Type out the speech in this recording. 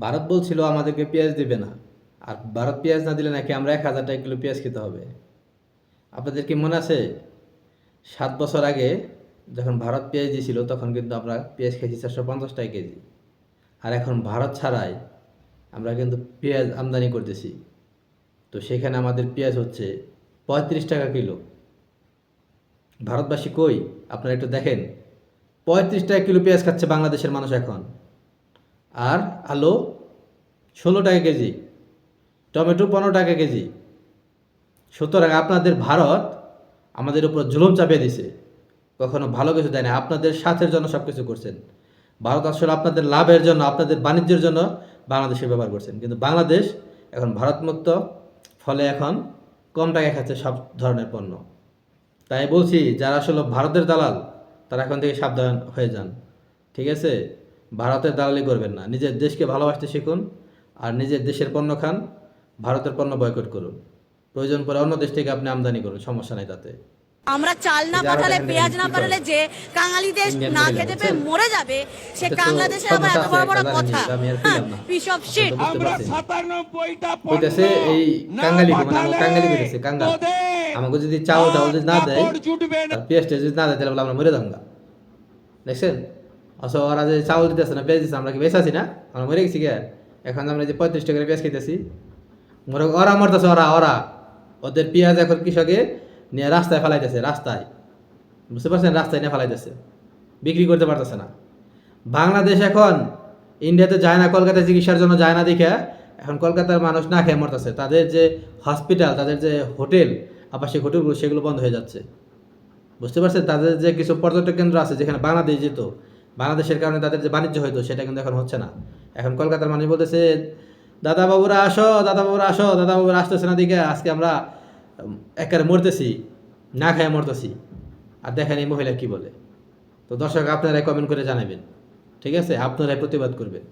ভারত বলছিল আমাদেরকে পেঁয়াজ দিবে না। আর ভারত পেঁয়াজ না দিলে নাকি আমরা এক হাজার টাকা কিলো পেঁয়াজ খেতে হবে। আপনাদের কি মনে আছে? সাত বছর আগে যখন ভারত পেঁয়াজ দিয়েছিল, তখন কিন্তু আমরা পেঁয়াজ খেয়েছি চারশো পঞ্চাশ টাকা কেজি। আর এখন ভারত ছাড়াই আমরা কিন্তু পেঁয়াজ আমদানি করতেছি। তো সেখানে আমাদের পেঁয়াজ হচ্ছে পঁয়ত্রিশ টাকা কিলো। ভারতবাসী কই? আপনারা একটু দেখেন। পঁয়ত্রিশ টাকা কিলো পেঁয়াজ খাচ্ছে বাংলাদেশের মানুষ এখন। আর আলু ষোলো টাকা কেজি, টমেটো পনেরো টাকা কেজি। সুতরাং আপনাদের ভারত আমাদের উপর জুলুম চাপিয়ে দিছে। কখনো ভালো কিছু দেয় না। আপনাদের স্বার্থের জন্য সব কিছু করছেন। ভারত আসলে আপনাদের লাভের জন্য, আপনাদের বাণিজ্যের জন্য বাংলাদেশে ব্যবহার করছেন। কিন্তু বাংলাদেশ এখন ভারতমুক্ত, ফলে এখন কম টাকায় খাচ্ছে সব ধরনের পণ্য। তাই বলছি, যারা আসলে ভারতের দালাল, তারা এখন থেকে সাবধান হয়ে যান। ঠিক আছে? ভারতের দালালি করবেন না। নিজের দেশকে ভালোবাসতে শিখুন আর নিজের দেশের পণ্য খান ভারতের পণ্য বয়কট করুন। প্রয়োজন পরে অন্য দেশ থেকে আপনি আমদানি করুন সমস্যা নাই তাতে। আমরা চাল না পাঠালে পেঁয়াজ না পাঠালে যে কাঙালি দেশ না খেতে পেয়ে মরে যাবে সে বাংলাদেশের আবার এত বড় বড় কথা। জানি, আমি আর ফিরলাম না। পিস অফ শিট আমরা পারছি। সাতানব্বইটা কইতেছে এই কাঙ্গালি মানে কাঙ্গালি কইতেছে কাঙ্গাল আমাকে যদি চাউল টাউল যদি না দেয় পেঁয়াজটা যদি না দেয় তাহলে আমরা মরে যাব দেখছেন? অথচ ওরা যে চাউল দিতেছে না, পেঁয়াজ দিচ্ছে আমরা কি বেঁচে আছি না? আমরা মরে গেছি কে এখন আমরা যে পঁয়ত্রিশ টাকা পেঁয়াজ খেতেছি মরে ওরা মরতেছে, ওরা ওরা। ওদের পেঁয়াজ এখন কৃষকে নিয়ে রাস্তায় ফেলাইতেছে, রাস্তায়। বুঝতে পারছেন? রাস্তায় নিয়ে ফেলাইতেছে। বিক্রি করতে পারতেছে না। বাংলাদেশ এখন, ইন্ডিয়াতে যায় না কলকাতায় চিকিৎসার জন্য যায় না দেখে, এখন কলকাতার মানুষ না খেয়ে মরতেছে। তাদের যে হসপিটাল তাদের যে হোটেল আবাসিক হোটেলগুলো সেগুলো বন্ধ হয়ে যাচ্ছে। বুঝতে পারছেন? তাদের যে কিছু পর্যটক কেন্দ্র আছে, যেখানে বাংলাদেশ যেত বাংলাদেশের কারণে তাদের যে বাণিজ্য হইতো, সেটা কিন্তু এখন হচ্ছে না। এখন কলকাতার মানুষ বলতেছে, দাদা বাবুরা আসো, দাদা বাবুরা আসো, দাদা বাবুরা আসতেছে না দিকে, আজকে আমরা একারে মরতেছি, না খায় মরতেছি। আর দেখেন এই মহিলা কি বলে। তো দর্শক, আপনারাই কমেন্ট করে জানাবেন। ঠিক আছে? আপনারাই প্রতিবাদ করবেন।